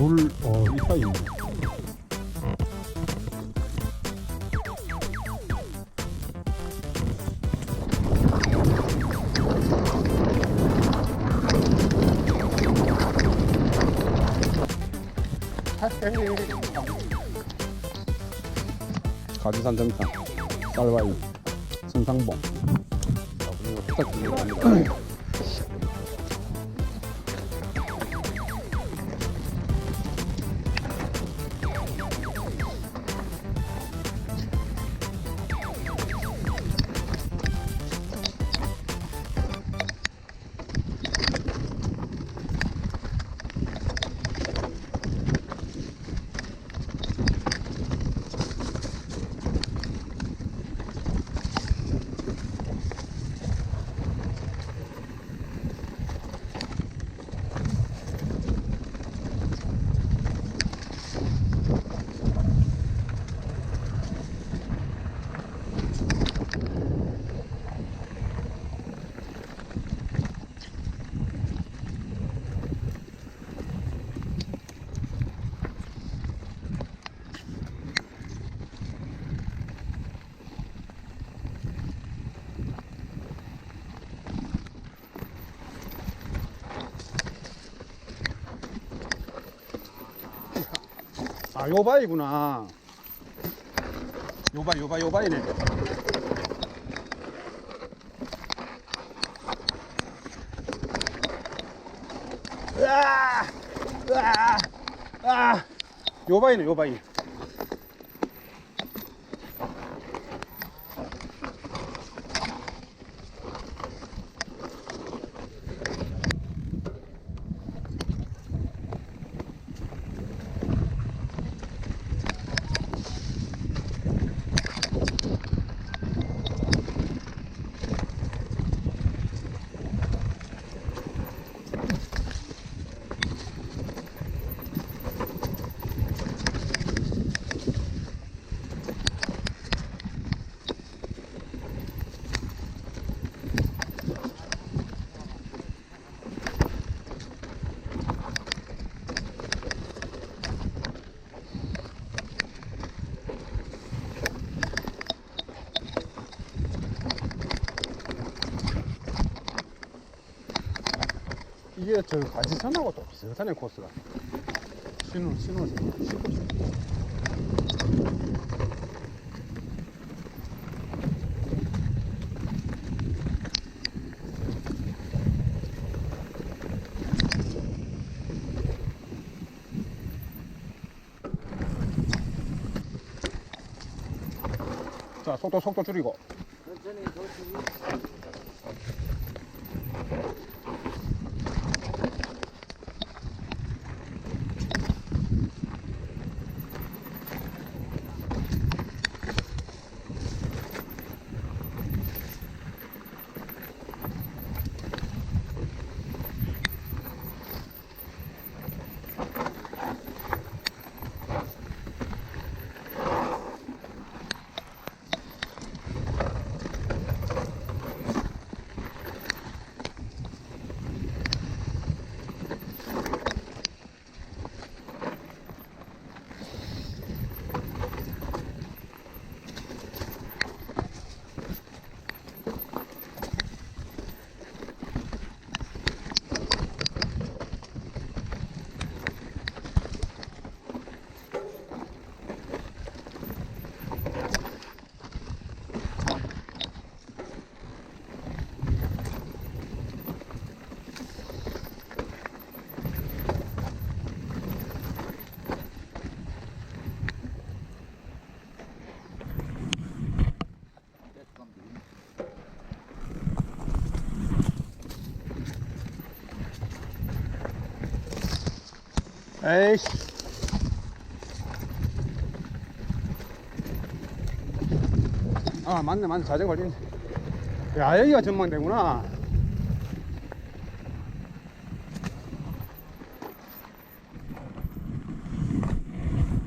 물, 어, 이파이. 가지산 정상, 쌀와이, 승상봉. 자, 그리고 후딱 아, 요바이구나. 요바이, 요바이, 요바이네. 으아! 으아! 아! 요바이네, 요바이. 이게 저 가지산하고 또 비슷하네, 코스가. 신호, 신호. 자, 속도, 속도 줄이고. 에이씨. 아, 맞네, 맞네. 자전거 걸리네. 야, 여기가 전망대구나.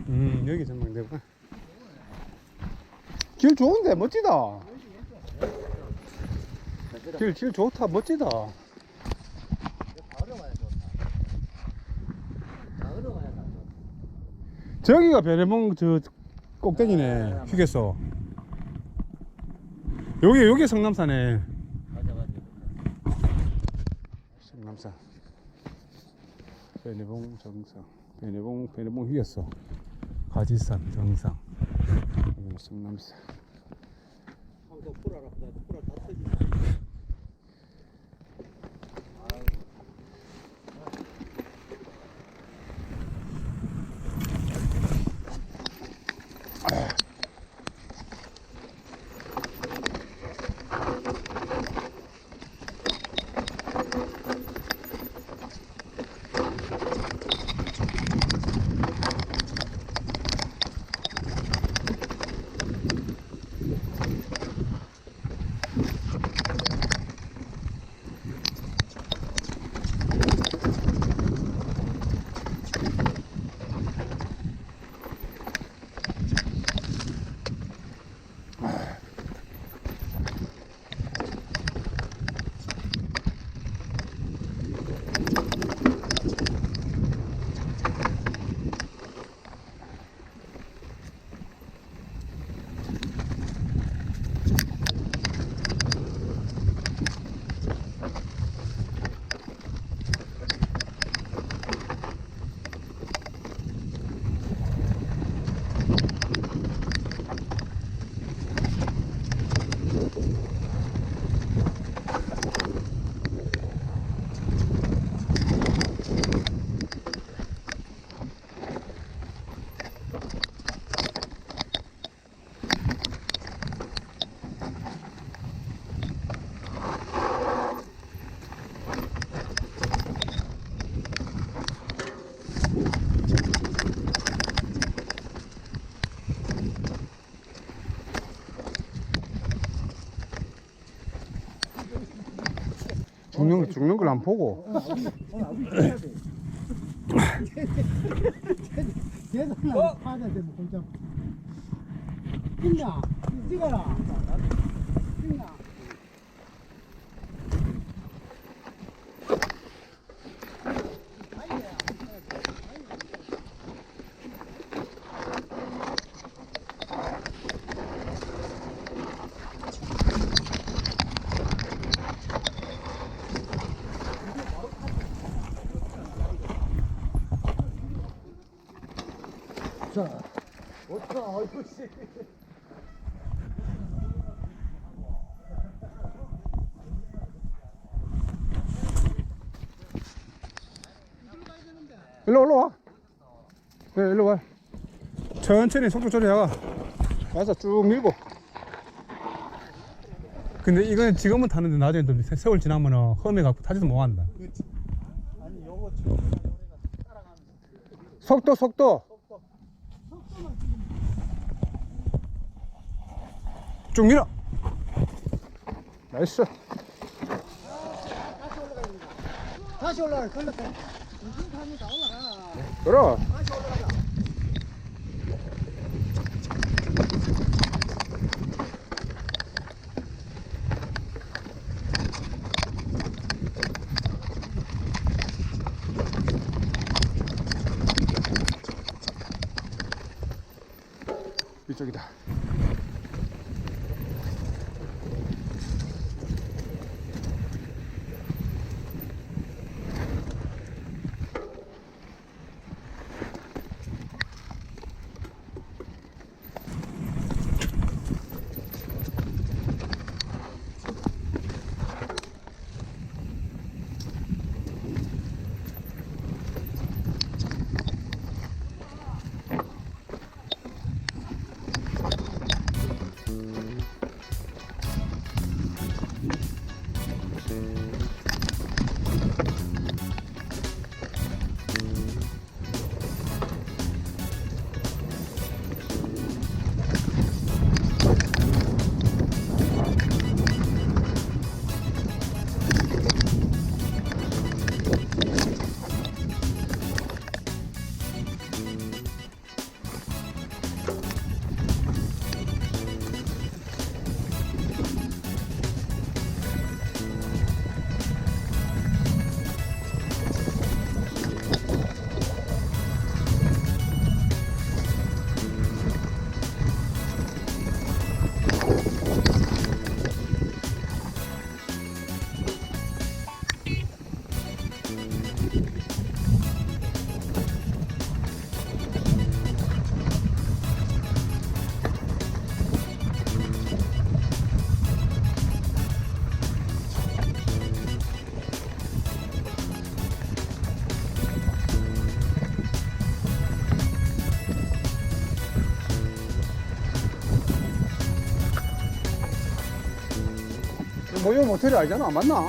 음, 여기 전망대구나. 길 좋은데, 멋지다. 길, 길 좋다, 멋지다. 저기가 베레몽 저 꼭대기네, 휴게소. 여기, 여기 성남사네. 성남사. 베네봉 정상. 베네봉, 베네봉 휴게소. 가지산 정상. 성남사. 죽는, 걸 안 보고. 계산을 파야 돼, 뭐, 공짜. 있나? 찍어라. 있나? 자, 어떡하, 어이구, 씨. 일로 올라와. 네, 일로 와. 천천히 속도 조절해가. 와서 쭉 밀고. 근데 이건 지금은 타는데 나중에 또 세- 세월 지나면은 험해 갖고 타지도 못한다. 속도, 속도. 쭉 밀어. 나이스. 다시 올라가, 걸렸다. 무슨 타면 다 올라가. 그럼. 다시 올라가자. 이쪽이다. 뭐요 모텔이 아니잖아. 맞나?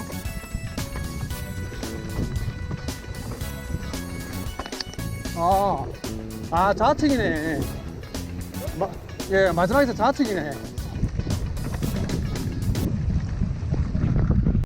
아, 아 좌측이네. 마, 예 마지막에서 좌측이네